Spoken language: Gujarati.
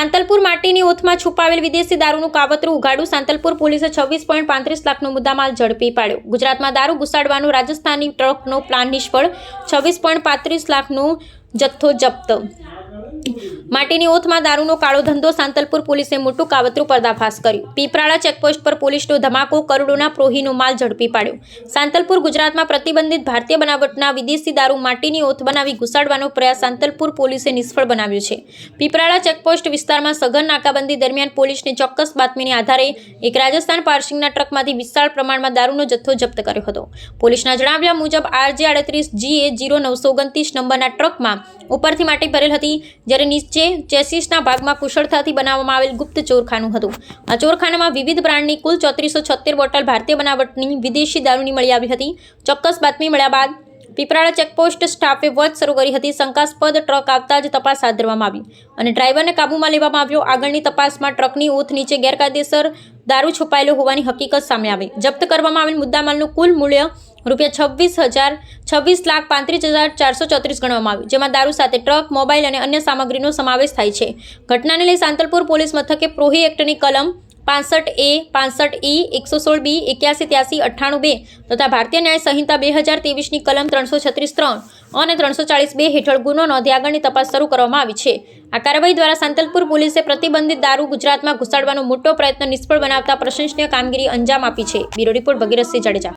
સાંતલપુર માટીની ઓથમાં છુપાવેલ વિદેશી દારૂનું કાવતરું ઉઘાડું સાંતલપુર પોલીસે છવ્વીસ પોઈન્ટ પાંત્રીસ લાખનો મુદ્દામાલ ઝડપી પાડ્યો. ગુજરાતમાં દારૂ ઘુસાડવાનો રાજસ્થાની ટ્રકનો પ્લાન નિષ્ફળ, છવ્વીસ પોઈન્ટ પાંત્રીસ લાખનો જથ્થો જપ્ત માટીની ઓથમાં દારૂનો કાળો ધંધો સાંતલપુર પોલીસે મોટું કાવતરું પર્દાફાશ કર્યું. પીપરાળા ચેકપોસ્ટ પર પોલીસનો ધમાકો કરોડોના પ્રોહીનો માલ ઝડપી પાડ્યો. સાંતલપુર ગુજરાતમાં પ્રતિબંધિત ભારતીય બનાવટના વિદેશી દારૂ માટીની ઓથ બનાવી ઘુસાડવાનો પ્રયાસ સાંતલપુર પોલીસે નિષ્ફળ બનાવ્યો છે. પીપરાળા ચેકપોસ્ટ વિસ્તારમાં સઘન નાકાબંધી દરમિયાન પોલીસને ચોક્કસ બાતમીને આધારે એક રાજસ્થાન પાર્સિંગના ટ્રકમાંથી વિશાળ પ્રમાણમાં દારૂનો જથ્થો જપ્ત કર્યો હતો. પોલીસના જણાવ્યા મુજબ, આરજે આડત્રીસ જીએ જીરો નવસો ઓગણત્રીસ નંબરના ટ્રકમાં ઉપરથી માટી ભરેલ હતી, જ્યારે નીચે ચેસિસના ભાગમાં કુશળતાથી બનાવવામાં આવેલ ગુપ્ત ચોરખાનું હતું. આ ચોરખાનામાં વિવિધ બ્રાન્ડની કુલ ચોત્રીસો છોતેર બોટલ ભારતીય બનાવટની વિદેશી દારૂની મળી આવી હતી. ચોક્કસ બાતમી મળ્યા બાદ પીપરાળા ચેકપોસ્ટ સ્ટાફે વોચ શરૂ કરી હતી. શંકાસ્પદ ટ્રક આવતા જ તપાસ હાથ ધરવામાં આવી અને ડ્રાઈવરને કાબૂમાં લેવામાં આવ્યો. આગળની તપાસમાં ટ્રકની ઓથ નીચે ગેરકાયદેસર દારૂ છુપાયેલો હોવાની હકીકત સામે આવી. જપ્ત કરવામાં આવેલ મુદ્દામાલનું કુલ મૂલ્ય રૂપિયા છવ્વીસ હજાર છવ્વીસ લાખ પાંત્રીસ હજાર ચારસો ચોત્રીસ ગણવામાં આવ્યું જેમાં દારૂ સાથે ટ્રક, મોબાઈલ અને અન્ય સામગ્રીનો સમાવેશ થાય છે. ઘટનાને લઈ સાંતલપુર પોલીસ મથકે પ્રોહી એક્ટની કલમ પાસઠ એ, પાસઠ ઈ, એકસો સોળ બી, એક્યાસી, ત્યાસી, અઠ્ઠાણું બે તથા ભારતીય ન્યાય સંહિતા બે હજાર ત્રેવીસની કલમ ત્રણસો છત્રીસ ત્રણ અને ત્રણસો ચાળીસ બે હેઠળ ગુનો નોંધી આગળની તપાસ શરૂ કરવામાં આવી છે. આ કાર્યવાહી દ્વારા સાંતલપુર પોલીસે પ્રતિબંધિત દારૂ ગુજરાતમાં ઘુસાડવાનો મોટો પ્રયત્ન નિષ્ફળ બનાવતા પ્રશંસનીય કામગીરી અંજામ આપી છે. Bureau report Bhagirathsinh Jadeja.